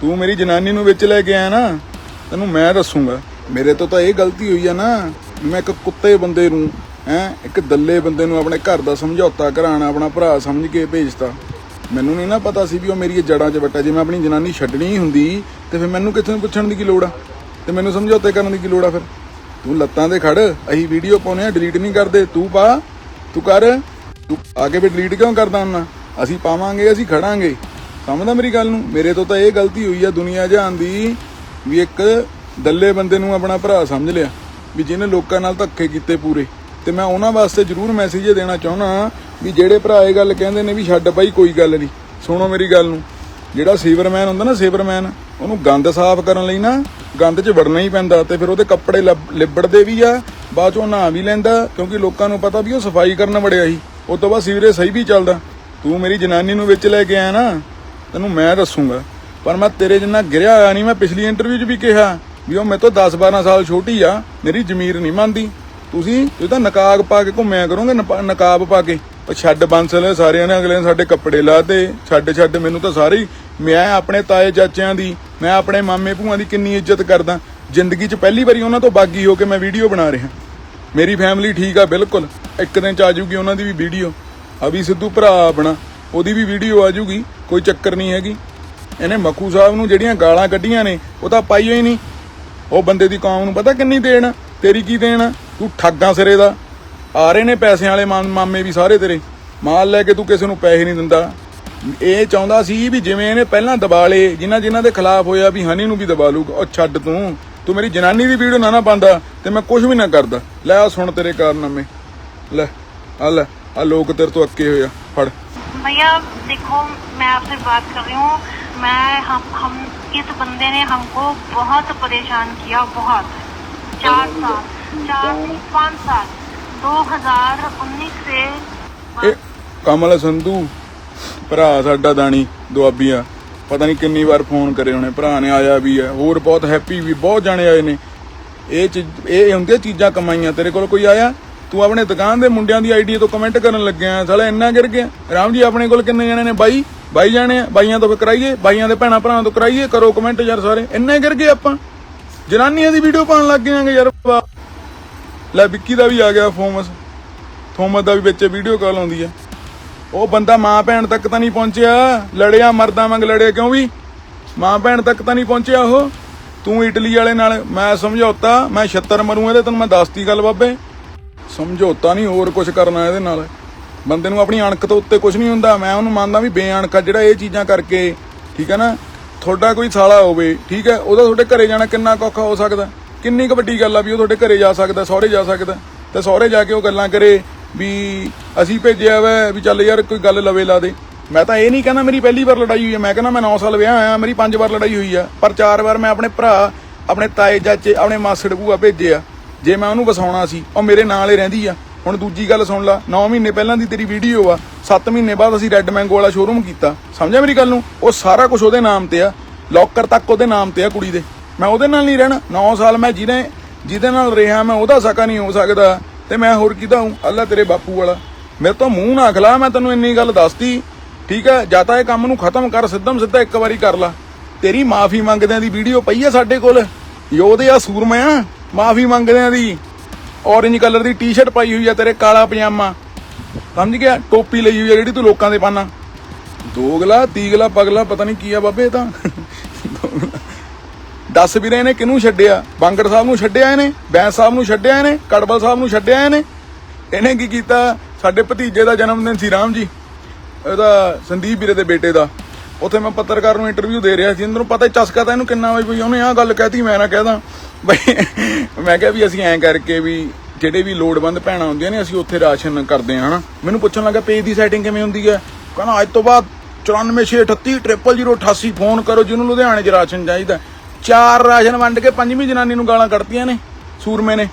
ਤੂੰ ਮੇਰੀ ਜਨਾਨੀ ਨੂੰ ਵਿੱਚ ਲੈ ਕੇ ਆਇਆ ਨਾ, ਤੈਨੂੰ ਮੈਂ ਦੱਸੂਗਾ। ਮੇਰੇ ਤੋਂ ਤਾਂ ਇਹ ਗਲਤੀ ਹੋਈ ਆ ਨਾ ਮੈਂ ਇੱਕ ਕੁੱਤੇ ਬੰਦੇ ਨੂੰ, ਹੈ, ਇੱਕ ਦੱਲੇ ਬੰਦੇ ਨੂੰ ਆਪਣੇ ਘਰ ਦਾ ਸਮਝੌਤਾ ਕਰਾਣਾ ਆਪਣਾ ਭਰਾ ਸਮਝ ਕੇ ਭੇਜਤਾ। ਮੈਨੂੰ ਨਹੀਂ ਨਾ ਪਤਾ ਸੀ ਵੀ ਉਹ ਮੇਰੀ ਜੜਾਂ 'ਚ ਵੱਟਾ, ਜੇ ਮੈਂ ਆਪਣੀ ਜਨਾਨੀ ਛੱਡਣੀ ਹੀ ਹੁੰਦੀ, ਤੇ ਫਿਰ ਮੈਨੂੰ ਕਿੱਥੇ ਨੂੰ ਪੁੱਛਣ ਦੀ ਕੀ ਲੋੜ ਆ? ਤੇ ਮੈਨੂੰ ਸਮਝੌਤੇ ਕਰਨ ਦੀ ਕੀ ਲੋੜ ਆ ਫਿਰ? ਤੂੰ ਲੱਤਾਂ ਤੇ ਖੜ, ਅਸੀਂ ਵੀਡੀਓ ਪਾਉਨੇ ਆ ਡਿਲੀਟ ਨਹੀਂ ਕਰਦੇ। ਤੂੰ ਪਾ, ਤੂੰ ਕਰ, ਤੂੰ ਆ ਕੇ ਵੀ ਡਿਲੀਟ ਕਿਉਂ ਕਰਦਾ ਹੁੰਨਾ? ਅਸੀਂ ਪਾਵਾਂਗੇ, ਅਸੀਂ ਖੜਾਂਗੇ। ਸਮਝਦਾ ਮੇਰੀ ਗੱਲ ਨੂੰ? ਮੇਰੇ ਤੋਂ ਤਾਂ ਇਹ ਗਲਤੀ ਹੋਈ ਆ ਦੁਨੀਆ ਜਹਾਨ ਦੀ ਵੀ ਇੱਕ ਦੱਲੇ ਬੰਦੇ ਨੂੰ ਆਪਣਾ ਭਰਾ ਸਮਝ ਲਿਆ ਵੀ ਜਿਹਨੇ ਲੋਕਾਂ ਨਾਲ ਧੱਕੇ ਕੀਤੇ ਪੂਰੇ। ਤੇ ਮੈਂ ਉਹਨਾਂ ਵਾਸਤੇ ਜ਼ਰੂਰ ਮੈਸੇਜ ਇਹ ਦੇਣਾ ਚਾਹੁੰਦਾ ਵੀ ਜਿਹੜੇ ਭਰਾ ਇਹ ਗੱਲ ਕਹਿੰਦੇ ਨੇ ਵੀ ਛੱਡ ਬਾਈ ਕੋਈ ਗੱਲ ਨਹੀਂ। ਸੁਣੋ ਮੇਰੀ ਗੱਲ ਨੂੰ। ਜਿਹੜਾ ਸੀਵਰਮੈਨ ਹੁੰਦਾ ਨਾ ਸੀਵਰਮੈਨ ਉਹਨੂੰ ਗੰਦ ਸਾਫ਼ ਕਰਨ ਲਈ ਨਾ ਗੰਦ 'ਚ ਵੜਨਾ ਹੀ ਪੈਂਦਾ ਤੇ ਫਿਰ ਉਹਦੇ ਕੱਪੜੇ ਲੱਭ- ਲਿਬੜਦੇ ਵੀ ਆ, ਬਾਅਦ 'ਚੋਂ ਨਹਾ ਵੀ ਲੈਂਦਾ ਕਿਉਂਕਿ ਲੋਕਾਂ ਨੂੰ ਪਤਾ ਵੀ ਉਹ ਸਫ਼ਾਈ ਕਰਨ ਵੜਿਆ ਸੀ। ਉਸ ਤੋਂ ਬਾਅਦ ਸੀਵਰੇਜ ਸਹੀ ਵੀ ਚੱਲਦਾ। ਤੂੰ ਮੇਰੀ ਜਨਾਨੀ ਨੂੰ ਵਿੱਚ ਲੈ ਕੇ ਆਇਆ ਨਾ ਤੈਨੂੰ ਮੈਂ ਦੱਸੂਗਾ। ਪਰ ਮੈਂ ਤੇਰੇ ਜਿੰਨਾ ਗਿਰਿਆ ਹੋਇਆ ਨਹੀਂ, ਮੈਂ ਪਿਛਲੀ ਇੰਟਰਵਿਊ 'ਚ ਵੀ ਕਿਹਾ ਵੀ ਉਹ ਮੇਰੇ ਤੋਂ 10 12 ਸਾਲ ਛੋਟੀ ਆ, ਮੇਰੀ ਜ਼ਮੀਰ ਨਹੀਂ ਮੰਨਦੀ ਤੁਸੀਂ ਇਹ ਤਾਂ ਨਕਾਬ ਪਾ ਕੇ ਘੁੰਮਿਆ ਕਰੋਗੇ ਨਕਾਬ ਪਾ ਕੇ। ਉਹ ਛੱਡ ਬੰਸਲ, ਸਾਰਿਆਂ ਨੇ ਅਗਲੇ ਨੇ ਸਾਡੇ ਕੱਪੜੇ ਲਾਤੇ ਛੱਡ ਛੱਡ, ਮੈਨੂੰ ਤਾਂ ਸਾਰੇ ਹੀ ਮੈਂ ਆਪਣੇ ਤਾਏ ਚਾਚਿਆਂ ਦੀ, ਮੈਂ ਆਪਣੇ ਮਾਮੇ ਭੂਆਂ ਦੀ ਕਿੰਨੀ ਇੱਜ਼ਤ ਕਰਦਾ। ਜ਼ਿੰਦਗੀ 'ਚ ਪਹਿਲੀ ਵਾਰੀ ਉਹਨਾਂ ਤੋਂ ਬਾਗੀ ਹੋ ਕੇ ਮੈਂ ਵੀਡੀਓ ਬਣਾ ਰਿਹਾ। ਮੇਰੀ ਫੈਮਿਲੀ ਠੀਕ ਆ ਬਿਲਕੁਲ। ਇੱਕ ਦਿਨ ਚ ਆ ਜੂਗੀ ਉਹਨਾਂ ਦੀ ਵੀ ਵੀਡੀਓ। ਅਭੀ ਸਿੱਧੂ ਭਰਾ ਆਪਣਾ। ਉਹਦੀ ਵੀ ਵੀਡੀਓ ਆ ਜੂਗੀ ਕੋਈ ਚੱਕਰ ਨਹੀਂ ਹੈਗੀ। ਇਹਨੇ ਮੱਖੂ ਸਾਹਿਬ ਨੂੰ ਜਿਹੜੀਆਂ ਗਾਲਾਂ ਕੱਢੀਆਂ ਨੇ, ਉਹ ਤਾਂ ਪਾਈਓ ਹੀ ਨਹੀਂ। ਉਹ ਬੰਦੇ ਦੀ ਕੌਮ ਨੂੰ ਪਤਾ ਕਿੰਨੀ ਦੇਣ, ਤੇਰੀ ਕੀ ਦੇਣ, ਤੂੰ ਠੱਗਾਂ ਸਿਰੇ ਦਾ। ਆ ਰਹੇ ਨੇ ਪੈਸਿਆਂ ਵਾਲੇ ਮਾਮ- ਮਾਮੇ ਵੀ ਸਾਰੇ ਤੇਰੇ। ਮਾਲ ਲੈ ਕੇ ਤੂੰ ਕਿਸੇ ਨੂੰ ਪੈਸੇ ਨਹੀਂ ਦਿੰਦਾ। ਇਹ ਚਾਹੁੰਦਾ ਸੀ ਵੀ ਜਿਵੇਂ ਇਹਨੇ ਪਹਿਲਾਂ ਦਬਾ ਲਏ, ਜਿਨ੍ਹਾਂ ਜਿਨ੍ਹਾਂ ਦੇ ਖਿਲਾਫ ਹੋਇਆ ਵੀ ਹਨੀ ਨੂੰ ਵੀ ਦਬਾ ਲੂਗਾ ਉਹ ਛੱਡ ਤੂੰ। ਤੂੰ ਮੇਰੀ ਜਨਾਨੀ ਦੀ ਵੀਡੀਓ ਨਾ ਨਾ ਪਾਉਂਦਾ ਤੇ ਮੈਂ ਕੁਝ ਵੀ ਨਾ ਕਰਦਾ। ਲੈ ਆ ਸੁਣ ਤੇਰੇ ਕਾਰਨਾਮੇ। ਲੈ, ਆ ਲੈ, ਆ ਲੋਕ ਤੇਰੇ ਤੋਂ ਅੱਕੇ ਹੋਇਆ ਫੜ। भैया देखो मैं आपसे बात कर रही हूँ मैं हम हम इस बंदे ने हमको बहुत परेशान किया बहुत चार साल चार नहीं पाँच साल 2019 से ਇਹ ਕਮਲ ਸੰਧੂ ਭਰਾ ਸਾਡਾ ਦਾਣੀ ਦੁਆਬੀਆ ਪਤਾ ਨਹੀਂ ਕਿੰਨੀ ਵਾਰ ਫੋਨ ਕਰੇ ਉਹਨੇ ਭਰਾ ਨੇ ਆਇਆ ਵੀ ਹੈ ਹੋਰ ਬਹੁਤ ਹੈਪੀ ਵੀ ਬਹੁਤ ਜਾਣੇ ਆਏ ਨੇ ਇਹ ਚੀਜ਼ ਇਹ ਹੁੰਦੀਆਂ ਚੀਜ਼ਾਂ ਕਮਾਈਆਂ ਤੇਰੇ ਕੋਲ ਕੋਈ ਆਇਆ ਤੂੰ ਆਪਣੇ ਦੁਕਾਨ ਦੇ ਮੁੰਡਿਆਂ ਦੀ ਆਈਡੀ ਤੋਂ ਕਮੈਂਟ ਕਰਨ ਲੱਗਿਆ। ਸਾਲਾ ਇੰਨਾ ਗਿਰ ਗਿਆ। ਰਾਮ ਜੀ, ਆਪਣੇ ਕੋਲ ਕਿੰਨੇ ਜਣੇ ਨੇ? ਬਾਈ ਬਾਈ ਜਾਣੇ ਆ। ਬਾਈਆਂ ਤੋਂ ਫਿਰ ਕਰਾਈਏ, ਬਾਈਆਂ ਦੇ ਭੈਣਾਂ ਭਰਾਵਾਂ ਤੋਂ ਕਰਾਈਏ। ਕਰੋ ਕਮੈਂਟ ਯਾਰ ਸਾਰੇ। ਇੰਨੇ ਗਿਰ ਗਏ ਆਪਾਂ। ਜਨਾਨੀਆਂ ਦੀ ਵੀਡੀਓ ਪਾਉਣ ਲੱਗ ਗਏ ਯਾਰ। ਵਾਹ। ਲੈ, ਵਿੱਕੀ ਦਾ ਵੀ ਆ ਗਿਆ ਫੋਮਸ ਥੋਮਸ ਦਾ ਵੀ ਵਿੱਚ ਵੀਡੀਓ ਕਾਲ ਆਉਂਦੀ ਆ। ਉਹ ਬੰਦਾ ਮਾਂ ਭੈਣ ਤੱਕ ਤਾਂ ਨਹੀਂ ਪਹੁੰਚਿਆ। ਲੜਿਆ, ਮਰਦਾਂ ਵਾਂਗ ਲੜਿਆ। ਕਿਉਂ ਵੀ? ਮਾਂ ਭੈਣ ਤੱਕ ਤਾਂ ਨਹੀਂ ਪਹੁੰਚਿਆ ਉਹ। ਤੂੰ ਇਟਲੀ ਵਾਲੇ ਨਾਲ ਮੈਂ ਸਮਝੌਤਾ, ਮੈਂ 76 ਮਰੂ ਇਹਦੇ, ਤੈਨੂੰ ਮੈਂ ਦੱਸਤੀ ਗੱਲ ਬਾਬੇ। ਸਮਝੌਤਾ ਨਹੀਂ ਹੋਰ ਕੁਝ ਕਰਨਾ ਇਹਦੇ ਨਾਲ। ਬੰਦੇ ਨੂੰ ਆਪਣੀ ਅਣਖ ਤੋਂ ਉੱਤੇ ਕੁਝ ਨਹੀਂ ਹੁੰਦਾ। ਮੈਂ ਉਹਨੂੰ ਮੰਨਦਾ ਵੀ ਬੇਅਣਖਾ ਜਿਹੜਾ ਇਹ ਚੀਜ਼ਾਂ ਕਰਕੇ, ਠੀਕ ਹੈ ਨਾ? ਤੁਹਾਡਾ ਕੋਈ ਸਾਲਾ ਹੋਵੇ, ਠੀਕ ਹੈ ਉਹਦਾ ਤੁਹਾਡੇ ਘਰੇ ਜਾਣਾ ਕਿੰਨਾ ਔਖਾ ਹੋ ਸਕਦਾ? ਕਿੰਨੀ ਕੁ ਵੱਡੀ ਗੱਲ ਆ ਵੀ ਉਹ ਤੁਹਾਡੇ ਘਰੇ ਜਾ ਸਕਦਾ, ਸਹੁਰੇ ਜਾ ਸਕਦਾ? ਤੇ ਸਹੁਰੇ ਜਾ ਕੇ ਉਹ ਗੱਲਾਂ ਕਰੇ ਵੀ ਅਸੀਂ ਭੇਜਿਆ ਵਾ ਵੀ ਚੱਲ ਯਾਰ ਕੋਈ ਗੱਲ ਲਵੇ ਲਾ ਦੇ। ਮੈਂ ਤਾਂ ਇਹ ਨਹੀਂ ਕਹਿੰਦਾ ਮੇਰੀ ਪਹਿਲੀ ਵਾਰ ਲੜਾਈ ਹੋਈ ਹੈ ਮੈਂ ਕਹਿੰਦਾ ਮੈਂ 9 ਸਾਲ ਵਿਆਹ ਹੋਇਆ, ਮੇਰੀ ਪੰਜ ਵਾਰ ਲੜਾਈ ਹੋਈ ਆ। ਪਰ ਚਾਰ ਵਾਰ ਮੈਂ ਆਪਣੇ ਭਰਾ, ਆਪਣੇ ਤਾਏ, ਚਾਚੇ, ਆਪਣੇ ਮਾਸੜ ਭੂਆ ਭੇਜੇ ਆ। ਜੇ ਮੈਂ ਉਹਨੂੰ ਵਸਾਉਣਾ ਸੀ, ਉਹ ਮੇਰੇ ਨਾਲ ਹੀ ਰਹਿੰਦੀ ਆ। ਹੁਣ ਦੂਜੀ ਗੱਲ ਸੁਣ ਲਾ 9 ਮਹੀਨੇ ਪਹਿਲਾਂ ਦੀ ਤੇਰੀ ਵੀਡੀਓ ਆ 7 ਮਹੀਨੇ ਬਾਅਦ ਅਸੀਂ ਰੈੱਡ ਮੈਂਗੋ ਵਾਲਾ ਸ਼ੋਰੂਮ ਕੀਤਾ। ਸਮਝਿਆ ਮੇਰੀ ਗੱਲ ਨੂੰ? ਉਹ ਸਾਰਾ ਕੁਝ ਉਹਦੇ ਨਾਮ ਤੇ ਆ ਲੋਕਰ ਤੱਕ ਉਹਦੇ ਨਾਮ ਤੇ ਆ ਕੁੜੀ ਦੇ। ਮੈਂ ਉਹਦੇ ਨਾਲ ਨਹੀਂ ਰਹਿਣਾ। 9 ਸਾਲ ਮੈਂ ਜਿਹਨੇ ਜਿਹਦੇ ਨਾਲ ਰਿਹਾ, ਮੈਂ ਉਹਦਾ ਸਕਾ ਨਹੀਂ ਹੋ ਸਕਦਾ। ਤੇ ਮੈਂ ਹੋਰ ਕਿਹਦਾ ਹੂੰ ਅੱਲਾ ਤੇਰੇ ਬਾਪੂ ਵਾਲਾ। ਮੇਰੇ ਤੋਂ ਮੂੰਹ ਨਾ ਖਲਾ, ਮੈਂ ਤੈਨੂੰ ਇੰਨੀ ਗੱਲ ਦੱਸਤੀ। ਠੀਕ ਹੈ ਜਾਂ ਤਾਂ ਇਹ ਕੰਮ ਨੂੰ ਖਤਮ ਕਰ ਸਿੱਧਮ ਸਿੱਧਾ ਇੱਕ ਵਾਰੀ ਕਰ ਲਾ। ਤੇਰੀ ਮਾਫੀ ਮੰਗਦਿਆਂ ਦੀ ਵੀਡੀਓ ਪਈ ਆ ਸਾਡੇ ਕੋਲ। ਯੋਧੇ ਆ ਸੂਰਮਿਆਂ। ਮਾਫੀ ਮੰਗਦਿਆਂ ਦੀ। ਔਰੇਂਜ ਕਲਰ ਦੀ ਟੀ-ਸ਼ਰਟ ਪਾਈ ਹੋਈ ਆ ਤੇਰੇ ਕਾਲਾ ਪਜਾਮਾ। ਸਮਝ ਗਿਆ? ਟੋਪੀ ਲਈ ਹੋਈ ਆ ਜਿਹੜੀ ਤੂੰ ਲੋਕਾਂ ਦੇ ਪਾਣਾ ਦੋਗਲਾ, ਤੀਗਲਾ, ਪਗਲਾ, ਪਤਾ ਨਹੀਂ ਕੀ ਆ ਬਾਬੇ ਇਹ ਤਾਂ। ਦੱਸ ਵੀਰੇ ਇਹਨੇ ਕਿਹਨੂੰ ਛੱਡਿਆ? ਬਾਂਗੜ ਸਾਹਿਬ ਨੂੰ ਛੱਡਿਆ ਇਹਨੇ? ਬੈਂਸ ਸਾਹਿਬ ਨੂੰ ਛੱਡਿਆ ਇਹਨੇ? ਕੜਬਲ ਸਾਹਿਬ ਨੂੰ ਛੱਡਿਆ ਇਹਨੇ? ਇਹਨੇ ਕੀ ਕੀਤਾ? ਸਾਡੇ ਭਤੀਜੇ ਦਾ ਜਨਮ ਦਿਨ ਸੀ ਰਾਮ ਜੀ। ਇਹਦਾ ਸੰਦੀਪ ਵੀਰੇ ਦੇ ਬੇਟੇ ਦਾ। ਉੱਥੇ ਮੈਂ ਪੱਤਰਕਾਰ ਨੂੰ ਇੰਟਰਵਿਊ ਦੇ ਰਿਹਾ ਸੀ ਇਹਨਾਂ ਨੂੰ ਪਤਾ ਹੀ ਚਸਕਾ ਤਾਂ ਇਹਨੂੰ ਕਿੰਨਾ ਵਈ ਬਈ ਉਹਨੇ ਆਹ ਗੱਲ ਕਹਿਤੀ, ਮੈਂ ਨਾ ਕਹਿਦਾ ਬਈ, ਮੈਂ ਕਿਹਾ ਵੀ ਅਸੀਂ ਐਂ ਕਰਕੇ ਵੀ ਜਿਹੜੇ ਵੀ ਲੋੜਵੰਦ ਭੈਣਾਂ ਹੁੰਦੀਆਂ ਨੇ, ਅਸੀਂ ਉੱਥੇ ਰਾਸ਼ਨ ਕਰਦੇ ਹਾਂ, ਹਨਾ। ਮੈਨੂੰ ਪੁੱਛਣ ਲੱਗਾ, ਪੇਜ ਦੀ ਸੈਟਿੰਗ ਕਿਵੇਂ ਹੁੰਦੀ ਹੈ? ਕਹਿੰਦਾ, ਅੱਜ ਤੋਂ ਬਾਅਦ 9468300088 ਫੋਨ ਕਰੋ ਜਿਹਨੂੰ ਲੁਧਿਆਣੇ 'ਚ ਰਾਸ਼ਨ ਚਾਹੀਦਾ। ਚਾਰ ਰਾਸ਼ਨ ਵੰਡ ਕੇ ਪੰਜਵੀਂ ਜਨਾਨੀ ਨੂੰ ਗਾਲਾਂ ਕੱਢਤੀਆਂ ਨੇ, ਸੂਰਮੇ ਨੇ।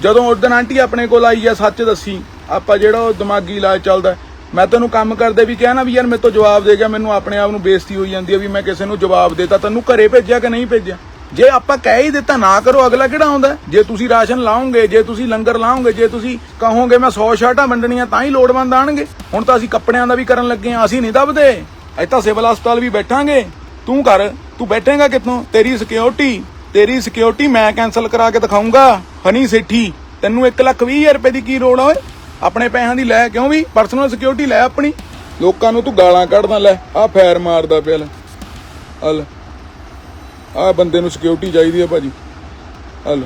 ਜਦੋਂ ਉਸ ਦਿਨ ਆਂਟੀ ਆਪਣੇ ਕੋਲ ਆਈ ਆ, ਸੱਚ ਦੱਸੀ, ਆਪਾਂ ਜਿਹੜਾ ਉਹ ਦਿਮਾਗੀ ਇਲਾਜ ਚੱਲਦਾ ਮੈਂ ਤੈਨੂੰ ਕੰਮ ਕਰਦੇ ਵੀ ਕਿਹਾ ਨਾ ਵੀ ਯਾਰ ਮੇਰੇ ਤੋਂ ਜਵਾਬ ਦੇ ਗਿਆ, ਮੈਨੂੰ ਆਪਣੇ ਆਪ ਨੂੰ ਬੇਇੱਜ਼ਤੀ ਹੋਈ ਜਾਂਦੀ ਹੈ ਵੀ ਮੈਂ ਕਿਸੇ ਨੂੰ ਜਵਾਬ ਦੇਤਾ, ਤੈਨੂੰ ਘਰੇ ਭੇਜਿਆ ਕਿ ਨਹੀਂ ਭੇਜਿਆ? ਜੇ ਆਪਾਂ ਕਹਿ ਹੀ ਦਿੱਤਾ ਨਾ ਕਰੋ, ਅਗਲਾ ਕਿਹੜਾ ਆਉਂਦਾ? ਜੇ ਤੁਸੀਂ ਰਾਸ਼ਨ ਲਾਓਗੇ, ਜੇ ਤੁਸੀਂ ਲੰਗਰ ਲਾਓਗੇ, ਜੇ ਤੁਸੀਂ ਕਹੋਗੇ ਮੈਂ 100 ਸ਼ਰਟਾਂ ਵੰਡਣੀਆਂ, ਤਾਂ ਹੀ ਲੋੜਵੰਦ ਆਣਗੇ। ਹੁਣ ਤਾਂ ਅਸੀਂ ਕੱਪੜਿਆਂ ਦਾ ਵੀ ਕਰਨ ਲੱਗੇ ਆ, ਅਸੀਂ ਨਹੀਂ ਦਬਦੇ। ਅਸੀਂ ਤਾਂ ਸਿਵਲ ਹਸਪਤਾਲ ਵੀ ਬੈਠਾਂਗੇ। ਤੂੰ ਕਰ ਤੂੰ ਬੈਠੇਗਾ ਕਿੱਥੋਂ? ਤੇਰੀ ਸਿਕਿਉਰਿਟੀ ਤੇਰੀ ਸਿਕਿਉਰਿਟੀ ਮੈਂ ਕੈਨਸਲ ਕਰਾ ਕੇ ਦਿਖਾਉਂਗਾ ਹਨੀ ਸੇਠੀ, ਤੈਨੂੰ 1 ਲੱਖ 20 ਹਜ਼ਾਰ ਰੁਪਏ ਦੀ ਕੀ ਲੋੜ ਆ ਓਏ? ਆਪਣੇ ਪੈਸਿਆਂ ਦੀ ਲੈ ਕਿਉਂ ਵੀ? ਪਰਸਨਲ ਸਿਕਿਉਰਿਟੀ ਲੈ ਆਪਣੀ। ਲੋਕਾਂ ਨੂੰ ਤੂੰ ਗਾਲਾਂ ਕੱਢਦਾ ਲੈ ਆ ਫੈਰ ਮਾਰਦਾ ਪਿਆ ਲੈ। ਹਲ। ਆ ਬੰਦੇ ਨੂੰ ਸਿਕਿਉਰਿਟੀ ਚਾਹੀਦੀ ਆ ਭਾਜੀ। ਹਲ।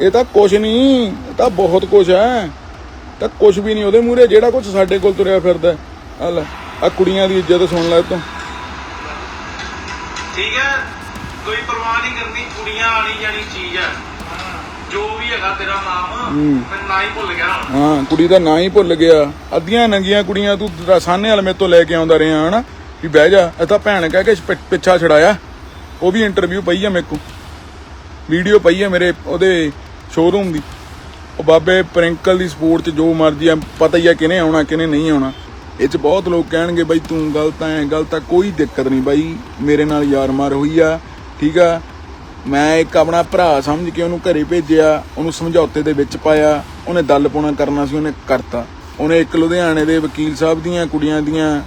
ਇਹ ਤਾਂ ਕੁਛ ਨਹੀਂ, ਇਹ ਤਾਂ ਬਹੁਤ ਕੁਛ ਹੈ ਤਾਂ ਕੁਛ ਵੀ ਨਹੀਂ ਉਹਦੇ ਮੂਹਰੇ, ਜਿਹੜਾ ਕੁਛ ਸਾਡੇ ਕੋਲ ਤੁਰਿਆ ਫਿਰਦਾ ਹਲ। ਆ ਕੁੜੀਆਂ ਦੀ ਇੱਜ਼ਤ ਸੁਣ ਲੈ ਤੂੰ। ਠੀਕ ਹੈ। ਕੋਈ ਪਰਵਾਹ ਨਹੀਂ ਕਰਨੀ, ਕੁੜੀਆਂ ਆਣੀ ਜਾਣੀ ਚੀਜ਼ ਹੈ ਜੋ ਵੀ ਹੈਗਾ ਤੇਰਾ ਨਾਮ ਮੈਂ ਨਾ ਹੀ ਭੁੱਲ ਗਿਆ। ਹਾਂ ਕੁੜੀ ਦਾ ਨਾਂ ਹੀ ਭੁੱਲ ਗਿਆ। ਅੱਧੀਆਂ ਨੰਗੀਆਂ ਕੁੜੀਆਂ ਤੂੰ ਸਾਹਨੇ ਵਾਲ ਮੇਰੇ ਤੋਂ ਲੈ ਕੇ ਆਉਂਦਾ ਰਿਹਾ ਹਨਾ? ਵੀ ਬਹਿ ਜਾ ਇਹ ਤਾਂ ਭੈਣ ਕਹਿ ਕੇ ਪਿੱਛਾ ਛੜਾਇਆ ਉਹ ਵੀ ਇੰਟਰਵਿਊ ਪਈ ਆ ਮੇਰੇ ਕੋ ਵੀਡੀਓ ਪਈ ਆ ਮੇਰੇ ਉਹਦੇ ਸ਼ੋਰੂਮ ਦੀ। ਉਹ ਬਾਬੇ ਪ੍ਰਿੰਕਲ ਦੀ ਸਪੋਰਟ 'ਚ ਜੋ ਮਰਜ਼ੀ ਆ ਪਤਾ ਹੀ ਆ ਕਿਨੇ ਆਉਣਾ ਕਿਨੇ ਨਹੀਂ ਆਉਣਾ। ਇਹ 'ਚ ਬਹੁਤ ਲੋਕ ਕਹਿਣਗੇ ਬਾਈ ਤੂੰ ਗਲਤ ਐ ਗਲਤ ਆ ਕੋਈ ਦਿੱਕਤ ਨਹੀਂ ਬਾਈ। ਮੇਰੇ ਨਾਲ ਯਾਰ ਮਾਰ ਹੋਈ ਆ ਠੀਕ ਆ? ਮੈਂ ਇੱਕ ਆਪਣਾ ਭਰਾ ਸਮਝ ਕੇ ਉਹਨੂੰ ਘਰੇ ਭੇਜਿਆ, ਉਹਨੂੰ ਸਮਝੌਤੇ ਦੇ ਵਿੱਚ ਪਾਇਆ, ਉਹਨੇ ਦਲ ਪੁਣਾ ਕਰਨਾ ਸੀ, ਉਹਨੇ ਕਰਤਾ। ਉਹਨੇ ਇੱਕ ਲੁਧਿਆਣੇ ਦੇ ਵਕੀਲ ਸਾਹਿਬ ਦੀਆਂ ਕੁੜੀਆਂ ਦੀਆਂ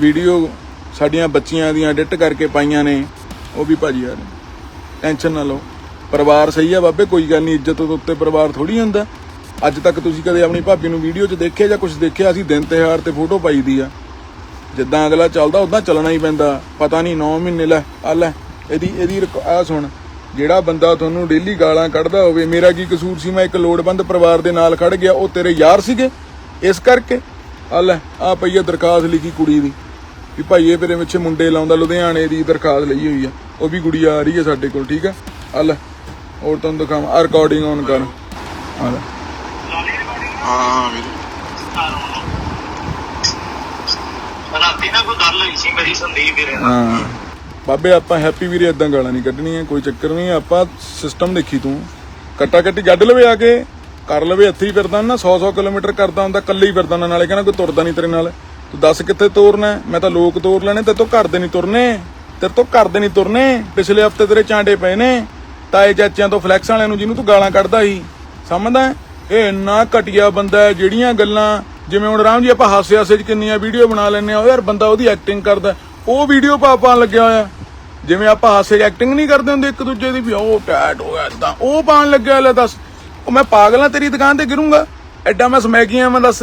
ਵੀਡੀਓ ਸਾਡੀਆਂ ਬੱਚੀਆਂ ਦੀਆਂ ਐਡਿਟ ਕਰਕੇ ਪਾਈਆਂ ਨੇ। ਉਹ ਵੀ ਭਾਜੀ ਯਾਰ, ਟੈਨਸ਼ਨ ਨਾ ਲਓ। ਪਰਿਵਾਰ ਸਹੀ ਆ ਬਾਬੇ, ਕੋਈ ਗੱਲ ਨਹੀਂ, ਇੱਜ਼ਤ ਤੋਂ ਉੱਤੇ ਪਰਿਵਾਰ ਥੋੜੀ ਹੁੰਦਾ। ਅੱਜ ਤੱਕ ਤੁਸੀਂ ਕਦੇ ਆਪਣੀ ਭਾਬੀ ਨੂੰ ਵੀਡੀਓ 'ਚ ਦੇਖਿਆ ਜਾਂ ਕੁਝ ਦੇਖਿਆ? ਅਸੀਂ ਦਿਨ ਤਿਉਹਾਰ ਤੇ ਫੋਟੋ ਪਾਈ ਦੀ ਆ। ਜਿੱਦਾਂ ਅਗਲਾ ਚੱਲਦਾ ਉਦਾਂ ਚੱਲਣਾ ਹੀ ਪੈਂਦਾ। ਪਤਾ ਨਹੀਂ 9 ਮਹੀਨੇ ਲੈ, ਆ ਲੈ। ਇਹਦੀ ਇਹਦੀ ਆ ਸੁਣ ਜਿਹੜਾ ਬੰਦਾ ਤੁਹਾਨੂੰ ਡੇਲੀ ਗਾਲਾਂ ਕੱਢਦਾ ਹੋਵੇ ਮੇਰਾ ਕੀ ਕਸੂਰ ਸੀ? ਮੈਂ ਇੱਕ ਲੋੜਵੰਦ ਪਰਿਵਾਰ ਦੇ ਨਾਲ ਖੜ ਗਿਆ ਉਹ ਤੇਰੇ ਯਾਰ ਸੀਗੇ? ਇਸ ਕਰਕੇ? ਆ ਲੈ ਆ ਪਈਆ ਦਰਖਾਸਤ ਲਿਖੀ ਕੁੜੀ ਦੀ ਵੀ ਭਾਈ ਇਹ ਮੇਰੇ ਪਿੱਛੇ ਮੁੰਡੇ ਲਾਉਂਦਾ ਲੁਧਿਆਣੇ ਦੀ ਦਰਖਾਸਤ ਲਈ ਹੋਈ ਆ। ਉਹ ਵੀ ਕੁੜੀ ਆ ਰਹੀ ਹੈ ਸਾਡੇ ਕੋਲ ਠੀਕ ਆ? ਆ ਲੈ ਹੋਰ ਤੁਹਾਨੂੰ ਦਿਖਾਵਾਂ ਆ ਰਿਕਾਰਡਿੰਗ ਔਨ ਕਰ। ਆ ਲੈ। ਹਾਂ ਵੀਰੇ। ਰਾਤੀ ਨਾ ਕੋਈ ਗੱਲ ਹੋਈ ਸੀ ਮੇਰੀ ਸੰਦੀਪ ਵੀਰੇ ਨਾਲ। ਹਾਂ। ਬਾਬੇ, ਆਪਾਂ ਹੈਪੀ ਵੀਰੇ ਇਦਾਂ ਗਾਲਾਂ ਨਹੀਂ ਕੱਢਣੀਆਂ, ਕੋਈ ਚੱਕਰ ਨਹੀਂ, ਆਪਾਂ ਸਿਸਟਮ ਦੇਖੀ ਤੂੰ। ਕੱਟਾ ਕੱਟੀ ਗੱਡ ਲਵੇ ਆ ਕੇ, ਕਰ ਲਵੇ ਇੱਥੇ ਹੀ ਫਿਰਦਾ ਨਾ 100 100 ਕਿਲੋਮੀਟਰ ਕਰਦਾ ਹੁੰਦਾ ਕੱਲੇ ਹੀ ਫਿਰਦਾ ਨਾ ਨਾਲੇ ਕਹਿੰਦਾ ਕੋਈ ਤੁਰਦਾ ਨਹੀਂ ਤੇਰੇ ਨਾਲ। ਤੂੰ ਦੱਸ ਕਿੱਥੇ ਤੋਰਨਾ ਮੈਂ ਤਾਂ ਲੋਕ ਤੋਰ ਲੈਣੇ ਤੇ ਤੂੰ ਘਰ ਦੇ ਨਹੀਂ ਤੁਰਨੇ। ਤੇਰੇ ਤੋਂ ਘਰ ਦੇ ਨਹੀਂ ਤੁਰਨੇ, ਪਿਛਲੇ ਹਫ਼ਤੇ ਤੇਰੇ ਚਾਂਡੇ ਪਏ ਨੇ। ਤਾਏ ਚਾਚਿਆਂ ਤੋਂ ਫਲੈਕਸ ਵਾਲਿਆਂ ਨੂੰ ਜਿਹਨੂੰ ਤੂੰ ਗਾਲਾਂ ਕੱਢਦਾ ਸੀ, ਸਮਝਦਾ ਇਹ ਇੰਨਾ ਘਟੀਆ ਬੰਦਾ ਹੈ, ਜਿਹੜੀਆਂ ਗੱਲਾਂ, ਜਿਵੇਂ ਹੁਣ ਰਾਮ ਜੀ ਆਪਾਂ ਹਾਸੇ ਹਾਸੇ ਚ ਕਿੰਨੀਆਂ ਵੀਡੀਓ ਬਣਾ ਲੈਂਦੇ ਆ ਉਹ ਯਾਰ ਬੰਦਾ ਉਹਦੀ ਐਕਟਿੰਗ ਕਰਦਾ ਉਹ ਵੀਡੀਓ ਪਾ ਪਾਉਣ ਲੱਗਿਆ ਹੋਇਆ। ਜਿਵੇਂ ਆਪਾਂ ਹਾਸੇ ਐਕਟਿੰਗ ਨਹੀਂ ਕਰਦੇ ਹੁੰਦੇ ਇੱਕ ਦੂਜੇ ਦੀ ਵੀ ਉਹ ਟੈਟ ਹੋ ਗਿਆ ਇਦਾਂ ਉਹ ਪਾਉਣ ਲੱਗਿਆ ਲੈ ਦੱਸ। ਉਹ ਮੈਂ ਪਾਗਲਾਂ ਤੇਰੀ ਦੁਕਾਨ ਤੇ ਗਿਰੂੰਗਾ। ਐਡਾ ਮੈਂ ਸਮੈਕੀਆਂ ਮੈਂ ਦੱਸ।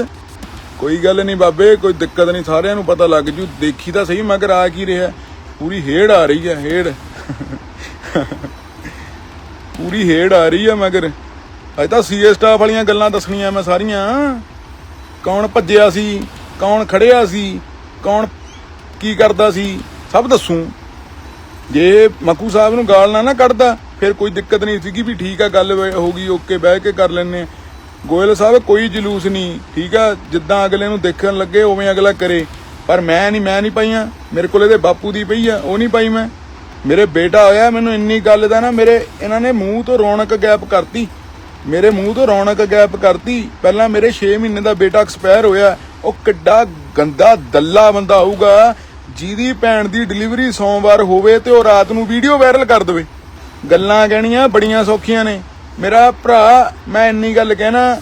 ਕੋਈ ਗੱਲ ਨਹੀਂ ਬਾਬੇ, ਕੋਈ ਦਿੱਕਤ ਨਹੀਂ, ਸਾਰਿਆਂ ਨੂੰ ਪਤਾ ਲੱਗ ਜੂ। ਦੇਖੀ ਤਾਂ ਸਹੀ, ਮਗਰ ਆ ਕੀ ਰਿਹਾ। ਪੂਰੀ ਹੇੜ ਆ ਰਹੀ ਹੈ, ਹੇੜ। ਪੂਰੀ ਹੇੜ ਆ ਰਹੀ ਹੈ, ਮਗਰ। ਅਜੇ ਤਾਂ ਸੀਏ ਸਟਾਫ ਵਾਲੀਆਂ ਗੱਲਾਂ ਦੱਸਣੀਆਂ ਮੈਂ ਸਾਰੀਆਂ। ਕੌਣ ਭੱਜਿਆ ਸੀ, ਕੌਣ ਖੜਿਆ ਸੀ, ਕੌਣ ਕੀ ਕਰਦਾ ਸੀ? ਸਭ ਦੱਸੂ। ਜੇ ਮੱਕੂ ਸਾਹਿਬ ਨੂੰ ਗਾਲ ਨਾ ਨਾ ਕੱਢਦਾ, ਫਿਰ ਕੋਈ ਦਿੱਕਤ ਨਹੀਂ ਸੀਗੀ ਵੀ ਠੀਕ ਆ, ਗੱਲ ਹੋ ਗਈ, ਓਕੇ, ਬਹਿ ਕੇ ਕਰ ਲੈਨੇ ਗੋਇਲ ਸਾਹਿਬ, ਕੋਈ ਜਲੂਸ ਨਹੀਂ, ਠੀਕ ਆ? ਜਿੱਦਾਂ ਅਗਲੇ ਨੂੰ ਦੇਖਣ ਲੱਗੇ, ਉਵੇਂ ਅਗਲਾ ਕਰੇ। ਪਰ ਮੈਂ ਨਹੀਂ ਮੈਂ ਨਹੀਂ ਪਾਈਆਂ ਮੇਰੇ ਕੋਲ ਇਹਦੇ ਬਾਪੂ ਦੀ ਪਈ ਆ, ਉਹ ਨਹੀਂ ਪਾਈ ਮੈਂ। ਮੇਰੇ ਬੇਟਾ ਹੋਇਆ ਮੈਨੂੰ ਇੰਨੀ ਗੱਲ ਦਾ ਨਾ, ਮੇਰੇ, ਇਹਨਾਂ ਨੇ ਮੂੰਹ ਤੋਂ ਰੌਣਕ ਗੈਪ ਕਰਤੀ। ਮੇਰੇ ਮੂੰਹ ਤੋਂ ਰੌਣਕ ਗੈਪ ਕਰਤੀ। ਪਹਿਲਾਂ ਮੇਰੇ 6 ਮਹੀਨੇ ਦਾ ਬੇਟਾ ਐਕਸਪਾਇਰ ਹੋਇਆ। ਉਹ ਕਿੱਡਾ ਗੰਦਾ, ਦੱਲਾ ਬੰਦਾ ਹੋਊਗਾ। ਜਿਹਦੀ ਭੈਣ ਦੀ ਡਿਲੀਵਰੀ ਸੋਮਵਾਰ ਹੋਵੇ ਤੇ ਉਹ ਰਾਤ ਨੂੰ ਵੀਡੀਓ ਵਾਇਰਲ ਕਰ ਦੇਵੇ। ਗੱਲਾਂ ਕਹਿਣੀਆਂ ਬੜੀਆਂ ਸੌਖੀਆਂ ਨੇ। ਮੇਰਾ ਭਰਾ, ਮੈਂ ਇੰਨੀ ਗੱਲ ਕਹਿਣਾ,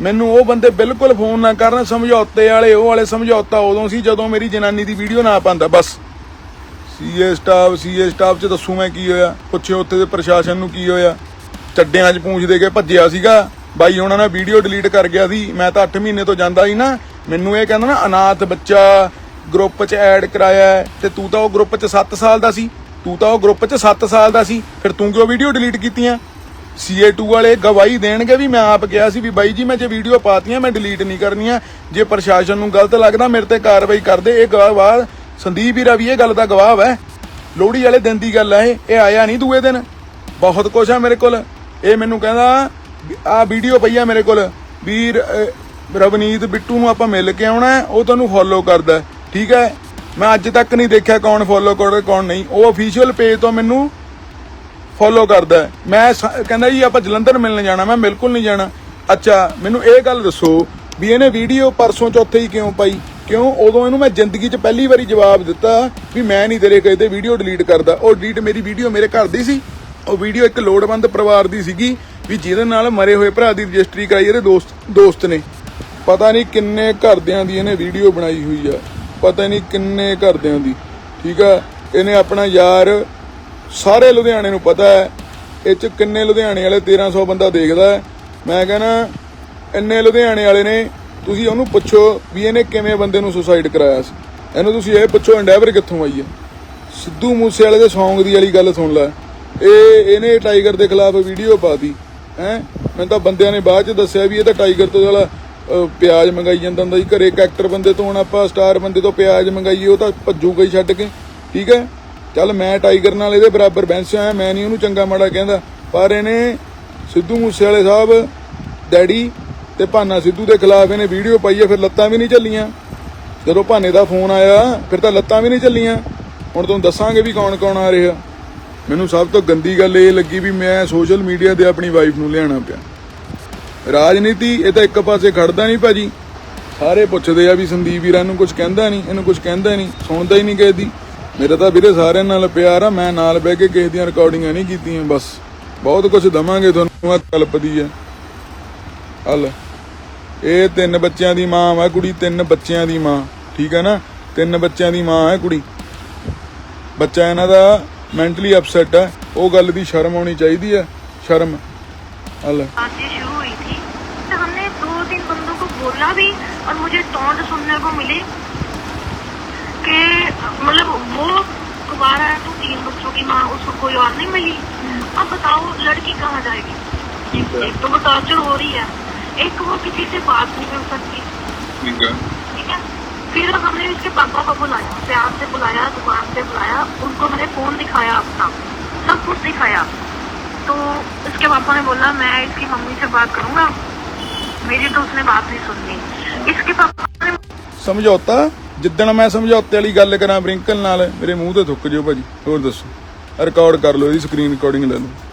ਮੈਨੂੰ ਉਹ ਬੰਦੇ ਬਿਲਕੁਲ ਫੋਨ ਨਾ ਕਰਨ, ਸਮਝੌਤੇ ਵਾਲੇ, ਉਹ ਵਾਲੇ ਸਮਝੌਤਾ ਉਦੋਂ ਸੀ ਜਦੋਂ ਮੇਰੀ ਜਨਾਨੀ ਦੀ ਵੀਡੀਓ ਨਾ ਪਾਉਂਦਾ, ਬਸ। ਸੀਏ ਸਟਾਫ ਸੀਏ ਸਟਾਫ ਚ ਦੱਸੂ ਮੈਂ ਕੀ ਹੋਇਆ, ਪੁੱਛਿਓ ਉੱਥੇ ਦੇ ਪ੍ਰਸ਼ਾਸਨ ਨੂੰ ਕੀ ਹੋਇਆ। ਚੱਡਿਆਂ 'ਚ ਪੂੰਛ ਦੇ ਕੇ ਭੱਜਿਆ ਸੀਗਾ। ਬਾਈ ਉਹਨਾਂ ਨੇ ਵੀਡੀਓ ਡਿਲੀਟ ਕਰ ਗਿਆ ਸੀ। ਮੈਂ ਤਾਂ 8 ਮਹੀਨੇ ਤੋਂ ਜਾਂਦਾ ਸੀ ਨਾ। ਮੈਨੂੰ ਇਹ ਕਹਿੰਦਾ ਨਾ, ਅਨਾਥ ਬੱਚਾ ਗਰੁੱਪ 'ਚ ਐਡ ਕਰਾਇਆ ਹੈ, ਤੇ ਤੂੰ ਤਾਂ ਉਹ ਗਰੁੱਪ 'ਚ 7 ਸਾਲ ਦਾ ਸੀ ਤੂੰ ਤਾਂ ਉਹ ਗਰੁੱਪ 'ਚ 7 ਸਾਲ ਦਾ ਸੀ ਫਿਰ ਤੂੰ ਕਿਉਂ ਵੀਡੀਓ ਡਿਲੀਟ ਕੀਤੀਆਂ? CA2 ਵਾਲੇ ਗਵਾਹੀ ਦੇਣਗੇ ਵੀ ਮੈਂ ਆਪ ਕਿਹਾ ਸੀ ਵੀ ਬਾਈ ਜੀ ਮੈਂ ਜੇ ਵੀਡੀਓ ਪਾਤੀਆਂ ਮੈਂ ਡਿਲੀਟ ਨਹੀਂ ਕਰਨੀਆਂ। ਜੇ ਪ੍ਰਸ਼ਾਸਨ ਨੂੰ ਗਲਤ ਲੱਗਦਾ ਮੇਰੇ ਤੇ ਕਾਰਵਾਈ ਕਰਦੇ। ਇਹ ਗਵਾਹ ਸੰਦੀਪ ਵੀਰਾ ਵੀ ਇਹ ਗੱਲ ਦਾ ਗਵਾਹ ਹੈ ਲੋਹੜੀ ਵਾਲੇ ਦਿਨ ਦੀ ਗੱਲ ਹੈ ਇਹ ਆਇਆ ਨਹੀਂ ਦੂਏ ਦਿਨ। ਬਹੁਤ ਕੁਛ ਆ ਮੇਰੇ ਕੋਲ। ਇਹ ਮੈਨੂੰ ਕਹਿੰਦਾ ਆ ਵੀਡੀਓ ਪਈ ਆ ਮੇਰੇ ਕੋਲ। ਵੀਰ ਰਵਨੀਤ ਬਿੱਟੂ ਨੂੰ ਆਪਾਂ ਮਿਲ ਕੇ ਆਉਣਾ ਉਹ ਤੁਹਾਨੂੰ ਫੋਲੋ ਕਰਦਾ ਠੀਕ ਹੈ? ਮੈਂ ਅੱਜ ਤੱਕ ਨਹੀਂ ਦੇਖਿਆ ਕੌਣ ਫੋਲੋ ਕਰਦਾ ਕੌਣ ਨਹੀਂ। ਉਹ ਅਫੀਸ਼ੀਅਲ ਪੇਜ ਤੋਂ ਮੈਨੂੰ ਫੋਲੋ ਕਰਦਾ ਮੈਂ ਸ- ਕਹਿੰਦਾ ਜੀ, ਆਪਾਂ ਜਲੰਧਰ ਮਿਲਣ ਜਾਣਾ, ਮੈਂ ਬਿਲਕੁਲ ਨਹੀਂ ਜਾਣਾ। ਅੱਛਾ, ਮੈਨੂੰ ਇਹ ਗੱਲ ਦੱਸੋ ਵੀ ਇਹਨੇ ਵੀਡੀਓ ਪਰਸੋਂ ਚੌਥੇ ਹੀ ਕਿਉਂ ਪਾਈ? ਕਿਉਂ? ਉਦੋਂ ਇਹਨੂੰ ਮੈਂ ਜ਼ਿੰਦਗੀ 'ਚ ਪਹਿਲੀ ਵਾਰੀ ਜਵਾਬ ਦਿੱਤਾ ਵੀ ਮੈਂ ਨਹੀਂ ਤੇਰੇ ਕਹੇ ਤੇ ਵੀਡੀਓ ਡਿਲੀਟ ਕਰਦਾ। ਉਹ ਡਿਲੀਟ ਮੇਰੀ ਵੀਡੀਓ ਮੇਰੇ ਘਰ ਦੀ ਸੀ। ਉਹ ਵੀਡੀਓ ਇੱਕ ਲੋੜਵੰਦ ਪਰਿਵਾਰ ਦੀ ਸੀਗੀ ਵੀ ਜਿਹਦੇ ਨਾਲ ਮਰੇ ਹੋਏ ਭਰਾ ਦੀ ਰਜਿਸਟਰੀ ਕਰਾਈ ਇਹਦੇ ਦੋਸਤ ਦੋਸਤ ਨੇ। ਪਤਾ ਨਹੀਂ ਕਿੰਨੇ ਘਰਦਿਆਂ ਦੀ ਇਹਨੇ ਵੀਡੀਓ ਬਣਾਈ ਹੋਈ ਆ। ਪਤਾ ਨਹੀਂ ਕਿੰਨੇ ਘਰਦਿਆਂ ਦੀ, ਠੀਕ ਆ? ਇਹਨੇ ਆਪਣਾ ਯਾਰ ਸਾਰੇ ਲੁਧਿਆਣੇ ਨੂੰ ਪਤਾ ਹੈ। ਇਹ ਚ ਕਿੰਨੇ ਲੁਧਿਆਣੇ ਵਾਲੇ 1300 ਬੰਦਾ ਦੇਖਦਾ ਹੈ। ਮੈਂ ਕਹਿੰਦਾ ਇੰਨੇ ਲੁਧਿਆਣੇ ਵਾਲੇ ਨੇ, ਤੁਸੀਂ ਉਹਨੂੰ ਪੁੱਛੋ ਵੀ ਇਹਨੇ ਕਿਵੇਂ ਬੰਦੇ ਨੂੰ ਸੁਸਾਈਡ ਕਰਾਇਆ ਸੀ। ਇਹਨੂੰ ਤੁਸੀਂ ਇਹ ਪੁੱਛੋ ਐਂਡੈਵਰ ਕਿੱਥੋਂ ਆਈ ਹੈ? ਸਿੱਧੂ ਮੂਸੇ ਵਾਲੇ ਦੇ ਸੌਂਗ ਦੀ ਵਾਲੀ ਗੱਲ ਸੁਣ ਲੈ। ਇਹ, ਇਹਨੇ ਟਾਈਗਰ ਦੇ ਖਿਲਾਫ ਵੀਡੀਓ ਪਾਤੀ ਹੈ? ਮੈਨੂੰ ਤਾਂ ਬੰਦਿਆਂ ਨੇ ਬਾਅਦ ਚ ਦੱਸਿਆ ਵੀ ਇਹ ਤਾਂ ਟਾਈਗਰ ਤੋਂ ਜਿਹੜਾ ਪਿਆਜ਼ ਮੰਗਾਈ ਜਾਂਦਾ ਹੁੰਦਾ ਜੀ ਘਰੇ ਇੱਕ ਐਕਟਰ ਬੰਦੇ ਤੋਂ ਹੁਣ ਆਪਾਂ ਸਟਾਰ ਬੰਦੇ ਤੋਂ ਪਿਆਜ਼ ਮੰਗਾਈਏ, ਉਹ ਤਾਂ ਭੱਜੂਗਾ ਹੀ ਛੱਡ ਕੇ। ਠੀਕ ਹੈ? ਚੱਲ ਮੈਂ ਟਾਈਗਰ ਨਾਲ ਇਹਦੇ ਬਰਾਬਰ ਬੈਂਸ ਆਇਆ, ਮੈਂ ਨਹੀਂ ਉਹਨੂੰ ਚੰਗਾ ਮਾੜਾ ਕਹਿੰਦਾ। ਪਰ ਇਹਨੇ ਸਿੱਧੂ ਮੂਸੇਵਾਲੇ ਸਾਹਿਬ, ਡੈਡੀ ਤੇ ਭਾਨਾ ਸਿੱਧੂ ਦੇ ਖਿਲਾਫ ਇਹਨੇ ਵੀਡੀਓ ਪਾਈ ਹੈ ਫਿਰ ਲੱਤਾਂ ਵੀ ਨਹੀਂ ਚੱਲੀਆਂ ਜਦੋਂ ਭਾਨੇ ਦਾ ਫੋਨ ਆਇਆ, ਫਿਰ ਤਾਂ ਲੱਤਾਂ ਵੀ ਨਹੀਂ ਚੱਲੀਆਂ ਹੁਣ ਤੁਹਾਨੂੰ ਦੱਸਾਂਗੇ ਵੀ ਕੌਣ ਕੌਣ ਆ ਰਿਹਾ। ਮੈਨੂੰ ਸਭ ਤੋਂ ਗੰਦੀ ਗੱਲ ਇਹ ਲੱਗੀ ਵੀ ਮੈਂ ਸੋਸ਼ਲ ਮੀਡੀਆ ਤੇ ਆਪਣੀ ਵਾਈਫ ਨੂੰ ਲਿਆਣਾ ਪਿਆ। ਰਾਜਨੀਤੀ, ਇਹ ਤਾਂ ਇੱਕ ਪਾਸੇ ਖੜਦਾ ਨਹੀਂ ਭਾਜੀ। ਸਾਰੇ ਪੁੱਛਦੇ ਆ ਵੀ ਸੰਦੀਪ ਵੀਰਾਂ ਨੂੰ ਕੁਝ ਕਹਿੰਦਾ ਨਹੀਂ, ਇਹਨੂੰ ਕੁਝ ਕਹਿੰਦਾ ਨਹੀਂ, ਸੁਣਦਾ ਹੀ ਨਹੀਂ ਕਿਸੇ ਦੀ। ਮੇਰਾ ਤਾਂ ਵੀਰੇ ਸਾਰਿਆਂ ਨਾਲ ਪਿਆਰ ਆ, ਮੈਂ ਨਾਲ ਬਹਿ ਕੇ ਕਿਸੇ ਦੀਆਂ ਰਿਕਾਰਡਿੰਗਾਂ ਨਹੀਂ ਕੀਤੀਆਂ, ਬਸ। ਬਹੁਤ ਕੁਝ ਦਵਾਂਗੇ ਤੁਹਾਨੂੰ ਆ ਕਲਪਦੀ ਆ। ਹਲ। ਇਹ ਤਿੰਨ ਬੱਚਿਆਂ ਦੀ ਮਾਂ ਵਾ ਕੁੜੀ, ਤਿੰਨ ਬੱਚਿਆਂ ਦੀ ਮਾਂ, ਠੀਕ ਹੈ ਨਾ? ਤਿੰਨ ਬੱਚਿਆਂ ਦੀ ਮਾਂ ਹੈ ਕੁੜੀ। ਬੱਚਾ ਇਹਨਾਂ ਦਾ ਮੈਂਟਲੀ ਅਪਸੈਟ ਹੈ ਉਹ ਗੱਲ ਦੀ ਸ਼ਰਮ ਆਉਣੀ ਚਾਹੀਦੀ ਹੈ ਸ਼ਰਮ। ਹਲ। ਹਾਂਜੀ ਸ਼ੂ तीन बंदों को बोला भी और मुझे टॉन्ट सुनने को मिली कि मतलब वो कुमार है तो तीन बच्चों की माँ उसको कोई और नहीं मिली। अब बताओ लड़की कहाँ जाएगी? एक तो वो टॉर्चर हो रही है एक वो किसी से बात नहीं कर सकती। ठीक है। फिर हमने इसके पापा को बुलाया प्यार से बुलाया दुकान से बुलाया उनको मैंने फ़ोन दिखाया अपना सब कुछ दिखाया। तो इसके पापा ने बोला मैं इसकी मम्मी से बात करूँगा। मेरी तो उसने बात नहीं सुननी इसके पापा ने ਸਮਝੌਤਾ ਜਿੱਦਣ ਮੈਂ ਸਮਝੌਤੇ ਵਾਲੀ ਗੱਲ ਕਰਾਂ ਬ੍ਰਿੰਕਲ ਨਾਲ ਮੇਰੇ ਮੂੰਹ ਤੇ ਥੁੱਕ ਜਿਓ ਭਾਜੀ ਹੋਰ ਦੱਸੋ ਰਿਕਾਰਡ ਕਰ ਲਓ ਇਹਦੀ ਸਕਰੀਨ ਰਿਕਾਰਡਿੰਗ ਲੈ ਲਓ